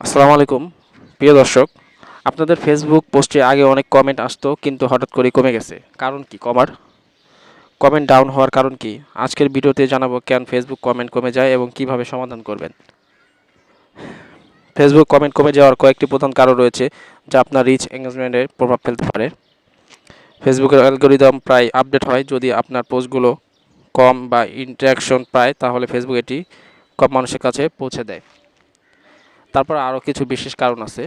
আসসালামু আলাইকুম। প্রিয় দর্শক, আপনাদের ফেসবুক পোস্টে আগে অনেক কমেন্ট আসতো, কিন্তু হঠাৎ করে কমে গেছে। কারণ কি, কমার? কমেন্ট ডাউন হওয়ার কারণ কি? আজকের ভিডিওতে জানাব কেন ফেসবুক কমেন্ট কমে যায় এবং কীভাবে সমাধান করবেন। ফেসবুক কমেন্ট কমে যাওয়ার কয়েকটি প্রধান কারণ রয়েছে, যা আপনার রিচ এঙ্গেজমেন্টে প্রভাব ফেলতে পারে। ফেসবুকের অ্যালগোরিদম প্রায় আপডেট হয় যদি আপনার পোস্টগুলো কম বা ইন্টারাকশন পায়, তাহলে ফেসবুক এটি কম মানুষের কাছে পৌঁছে দেয়। তারপর আরও কিছু বিশেষ কারণ আছে।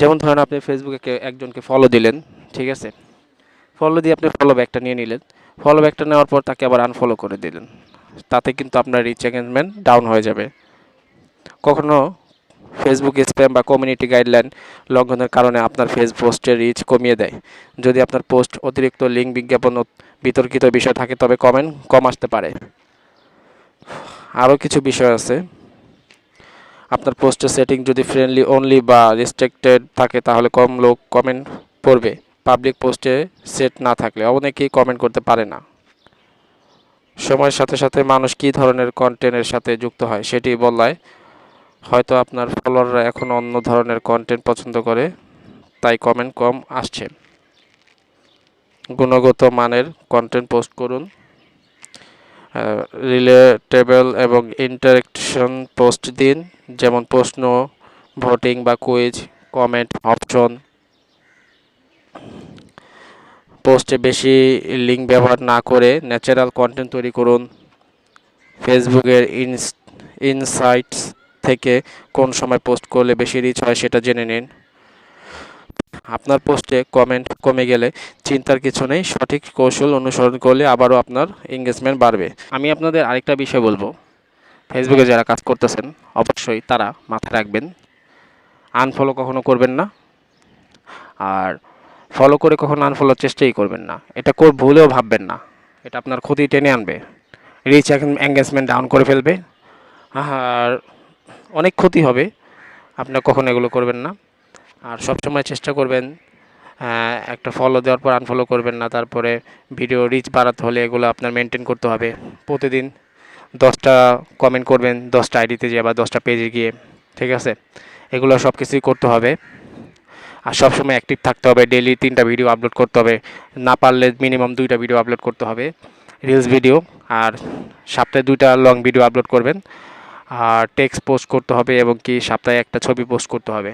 যেমন ধরেন আপনি ফেসবুকে একজনকে ফলো দিলেন, ঠিক আছে? ফলো দিয়ে আপনি ফলো ব্যাকটা নিয়ে নিলেন। ফলো ব্যাকটা নেওয়ার পর তাকে আবার আনফলো করে দিলেন। তাতে কিন্তু আপনার রিচ এঙ্গেজমেন্ট ডাউন হয়ে যাবে। কখনো ফেসবুক স্প্যাম বা কমিউনিটি গাইডলাইন লঙ্ঘনের কারণে আপনার ফেস পোস্টের রিচ কমিয়ে দেয়। যদি আপনার পোস্ট অতিরিক্ত লিঙ্ক বিজ্ঞাপন বিতর্কিত বিষয় থাকে, তবে কমেন্ট কম আসতে পারে। আরও কিছু বিষয় আছে। আপনার পোস্টের সেটিং যদি ফ্রেন্ডলি অনলি বা রেস্ট্রিক্টেড থাকে, তাহলে কম লোক কমেন্ট পড়বে পাবলিক পোস্টে সেট না থাকলে অনেকেই কমেন্ট করতে পারে না। সময়ের সাথে সাথে মানুষ কী ধরনের কন্টেন্টের সাথে যুক্ত হয় সেটি বলায় হয়তো আপনার ফলোয়াররা এখন অন্য ধরনের কন্টেন্ট পছন্দ করে, তাই কমেন্ট কম আসছে। গুণগত মানের কন্টেন্ট পোস্ট করুন। রিলেটেবল এবং ইন্টারেকশন পোস্ট দিন, যেমন প্রশ্ন, ভোটিং বা কুইজ, কমেন্ট, অপশন। পোস্টে বেশি লিঙ্ক ব্যবহার না করে ন্যাচারাল কন্টেন্ট তৈরি করুন। ফেসবুকের ইনস, ইনসাইটস থেকে কোন সময় পোস্ট করলে বেশি রিচ হয় সেটা জেনে নিন। আপনার পোস্টে কমেন্ট কমে গেলে চিন্তার কিছু নেই, সঠিক কৌশল অনুসরণ করলে আবারও আপনার এঙ্গেজমেন্ট বাড়বে। আমি আপনাদের আরেকটা বিষয় বলব। ফেসবুকে যারা কাজ করতেছেন, অবশ্যই তারা মাথায় রাখবেন। আনফলো কখনো করবেন না। আর ফলো করে কখনো আনফলোর চেষ্টাই করবেন না। এটা কর ভুলেও ভাববেন না। এটা আপনার ক্ষতি টেনে আনবে। রিচ এঙ্গেজমেন্ট ডাউন করে ফেলবে। আর অনেক ক্ষতি হবে। আপনার কখনো এগুলো করবেন না। আর সবসময় চেষ্টা করবেন একটা ফলো দেওয়ার পর আনফলো করবেন না, তারপরে ভিডিও রিচ বাড়াতে হলে এগুলো আপনার মেনটেন করতে হবে। প্রতিদিন দশটা কমেন্ট করবেন, দশটা আইডিতে যেয়ে বা দশটা পেজে গিয়ে, ঠিক আছে? এগুলো সব কিছুই করতে হবে। আর সবসময় অ্যাক্টিভ থাকতে হবে ডেলি তিনটা ভিডিও আপলোড করতে হবে। না পারলে মিনিমাম দুইটা ভিডিও আপলোড করতে হবে রিলস ভিডিও আর সপ্তাহে দুইটা লং ভিডিও আপলোড করবেন। আর টেক্সট পোস্ট করতে হবে এবং কি সপ্তাহে একটা ছবি পোস্ট করতে হবে।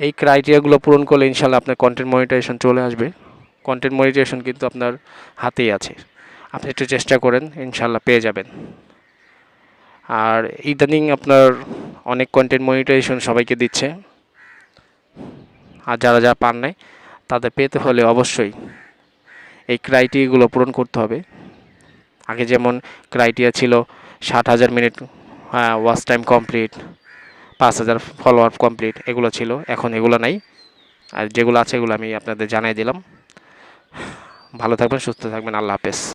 এই ক্রাইটেরিয়াগুলো পূরণ করলে ইনশাল্লাহ আপনার কন্টেন্ট মনিটাইজেশন চলে আসবে। কন্টেন্ট মনিটাইজেশন কিন্তু আপনার হাতেই আছে। আপনি একটু চেষ্টা করেন, ইনশাল্লাহ পেয়ে যাবেন। আর ইদানিং আপনার অনেক কন্টেন্ট মনিটাইজেশন সবাইকে দিচ্ছে। আর যারা যারা পান নাই, তাদের পেতে হলে অবশ্যই এই ক্রাইটেরিয়াগুলো পূরণ করতে হবে। আগে যেমন ক্রাইটেরিয়া ছিল ষাট হাজার মিনিট হ্যাঁ ওয়াচ টাইম কমপ্লিট পাঁচ হাজার ফলোয়ার কমপ্লিট এগুলো ছিল, এখন এগুলো নাই। আর যেগুলো আছে এগুলো আমি আপনাদের জানাই দিলাম। ভালো থাকবেন, সুস্থ থাকবেন, আল্লাহ হাফেজ।